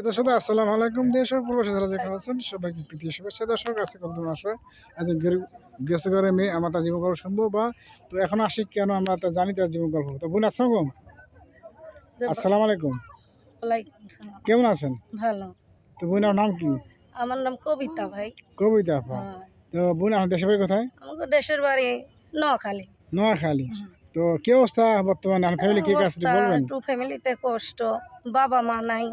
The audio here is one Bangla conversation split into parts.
প্রিয় দর্শক আসসালামু আলাইকুম। দেশ ও প্রবাসী যারা দেখা আছেন সবাইকে প্রীতীয় শুভেচ্ছা। দর্শক আছে গেরু- গেছে করে মেয়ে আমরা তার জীবন গল্প শুনব বা তো এখন আসি কেন আমরা তা জানি তার জীবন গল্প তো বোন আসসালাম আসসালামু আলাইকুম। কেমন আছেন? ভালো। তো বোনের নাম কি? আমার নাম কবিতা ভাই। কবিতা আপা। হ্যাঁ। তো বোন আমার দেশের বাড়ি কোথায়? আমাকে দেশের বাড়ি নোয়াখালী। নোয়াখালী। তো কি অবস্থা বর্তমানে? ফ্যামিলি কে অবস্থা বলবেন? একটু ফ্যামিলিতে কষ্ট। বাবা মা নাই।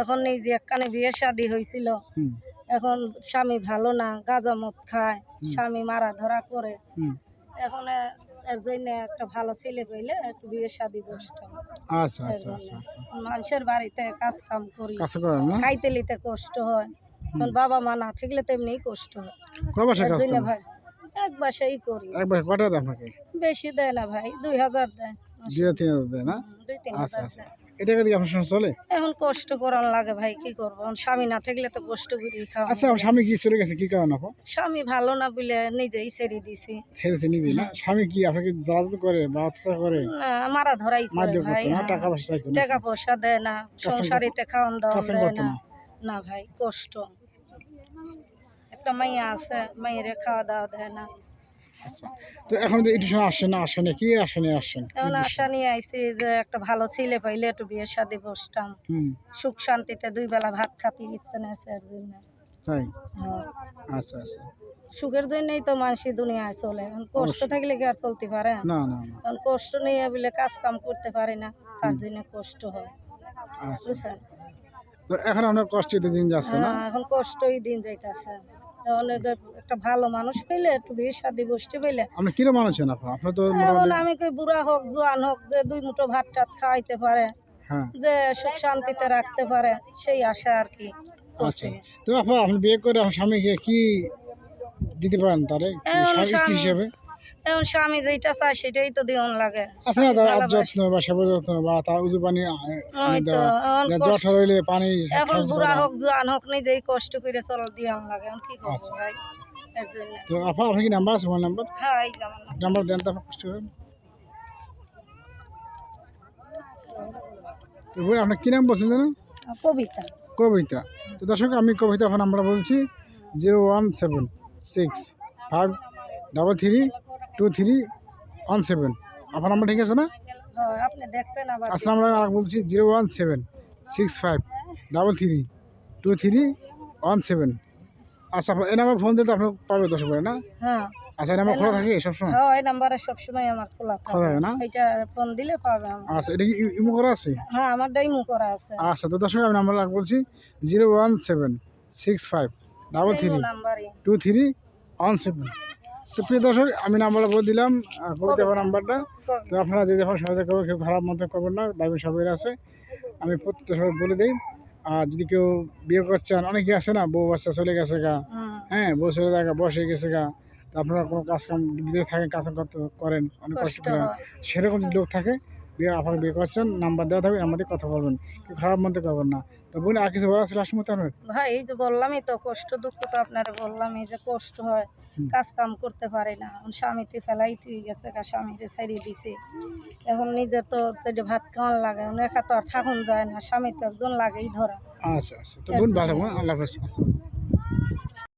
এখন এই যে একখানে বিয়ে শাদি হয়েছিল এখন স্বামী ভালো না গাঁজা মদ খায় স্বামী মারা ধরা করে এখন এর জন্য একটা ভালো ছেলে পেলে একটু বিয়ে শাদি বসতাম আচ্ছা আচ্ছা আচ্ছা। মানুষের বাড়িতে কাজ কাম করি খাইতে লিতে কষ্ট হয়। এখন বাবা মা না থাকলে তেমনি কষ্ট হয়। এর জন্য ভাই এক বাসাই করি। একবার কটা দেয় আপনাকে? বেশি দেয় না ভাই দুই হাজার দেয়। জিরো তিন হাজার দেয় না? দুই তিন হাজার দেয়। এটা কি আপনার সঙ্গে চলে? এখন কষ্ট করার লাগে ভাই কি করব? স্বামী না থাকলে তো কষ্ট করি খাওয়া আচ্ছা আমার স্বামী কি চলে গেছে? কি কারণ আপু? স্বামী ভালো না বলে নিজেই ছেড়ে দিছি। ছেড়েছে নিজে না? স্বামী কি আপনাকে জ্বালাতন করে বা অত্যাচার করে? না, মারা ধরাই করে ভাই না? হ্যাঁ। টাকা পয়সা চাইতো টাকা পয়সা দেয় না সংসারিতে খাওয়ান দাওয়ান দেয় না। না না ভাই কষ্ট। একটা মাইয়া আছে মাইয়েরে খাওয়া দাওয়া দেয় না। আচ্ছা। তো এখন তো এটু সময় আসছেন না আসেন কি আসেনি আসছেন এখন আশা নিয়ে আইছি যে একটা ভালো ছেলে পাইলে একটু বিয়ে শাদি বসতাম। সুখ শান্তিতে দুই বেলা ভাত খাতে ইচ্ছে না এর জন্য। তাই? হ্যাঁ। আচ্ছা আচ্ছা। সুখের জন্যই তো মানুষই দুনিয়ায় চলে। এখন কষ্ট থাকলে কি আর চলতে পারে? না না না। এখন কষ্ট নিয়ে বলে কাজ কাম করতে পারে না তার জন্য কষ্ট হয়। আচ্ছা। বুঝছেন? তো এখন আপনার কষ্টেতে দিন যাচ্ছে না? হ্যাঁ, এখন কষ্টই দিন যাইতেছে। অনেক একটা ভালো মানুষ পেলে একটু বিয়ে শাদি বসতে পেলে আপনি কিরম মানুষেন আপনি আপনার তো এখন আমি কই বুড়া হোক জোয়ান হোক যে দুই মুঠো ভাত টাত খাওয়াইতে পারে হ্যাঁ। যে সুখ শান্তিতে রাখতে পারে সেই আশা আর কি। আচ্ছা। তো আপা আপনি বিয়ে করে আমার স্বামীকে কি দিতে পারেন তারে? স্বামী- হিসেবে? এখন স্বামী যেটা চায় সেটাই তো দিওন লাগে। আছে না তার যত্ন বা সেবা যত্ন বা তার উজু পানি আ- আনি ওই তো দেওয়া। এখন যা কষ্ট- জ্বর হইলে পানি এখন বুড়া। হোক জোয়ান হোক নিজেই কষ্ট করে চল লাগে। এখন কি করব আচ্ছা। ভাই? তো আপা আপনি কি নাম্বার আছে আমার নাম্বার হ্যাঁ এই নাম্বার দেন তো কষ্ট আপনার কী নাম বলছেন জানেন কবিতা। কবিতা। তো দর্শক আমি কবিতা আপনার নাম্বার বলছি zero one seven six five double three two three one seven আপনার নাম্বার ঠিক আছে না? হ্যাঁ আসলে আমরা আর বলছি zero one seven six five double three two three one seven আচ্ছা এই নাম্বার ফোন দিলে তো আপনার পাবে দর্শক করে না? হ্যাঁ। আচ্ছা এই নাম্বার খোলা থাকে সবসময়? হ্যাঁ এই নাম্বারে সবসময় আমার খোলা খোলা থাকে থাকে না? এটা ফোন দিলে পাবে আচ্ছা এটা কি ইমো করা আছে? হ্যাঁ আমার ডাইমু করা আছে। আচ্ছা তো দর্শক আমি নাম্বার বলছি zero one seven six five double three two three one seven তো প্রিয় দর্শক আমি নাম্বারটা বলে দিলাম কবিতা নাম্বারটা। তো আপনারা যে যখন সহায়তা করবেন কেউ খারাপ মতো করবেন না বাইবে সবাই আছে। আমি প্রত্যেকটা সবাই বলে দিই আর যদি কেউ বিয়ে করছেন অনেকে আছে না বউ বাচ্চা চলে গেছে গা। হ্যাঁ। বউ চলে যায় গা, হয়ে গেছে গা। তো আপনারা কোনো কাজ কাম বিদেশে থাকেন কাজ করতে করেন অনেক কষ্ট করেন সেরকম যদি লোক থাকে বিয়ে আপনাকে বিয়ে করছেন নাম্বার দেওয়া থাকবে আমাদের কথা বলবেন। কেউ খারাপ মতো করবেন না। তো বোন আর কিছু বলা ছিল আসলে আপনার? ভাই এই যে বললামই তো কষ্ট দুঃখ তো আপনারা এই যে কষ্ট হয়। কাজ কাম করতে পারে না। এখন স্বামীতে ফেলাই তুই গেছে স্বামীরে ছাড়িয়ে দিছে। এখন নিজের তো ভাত খাওয়ান লাগে একা তো আর থাকুন যায় না স্বামী তো একজন লাগেই ধরা। আচ্ছা আচ্ছা। তো আল্লাহ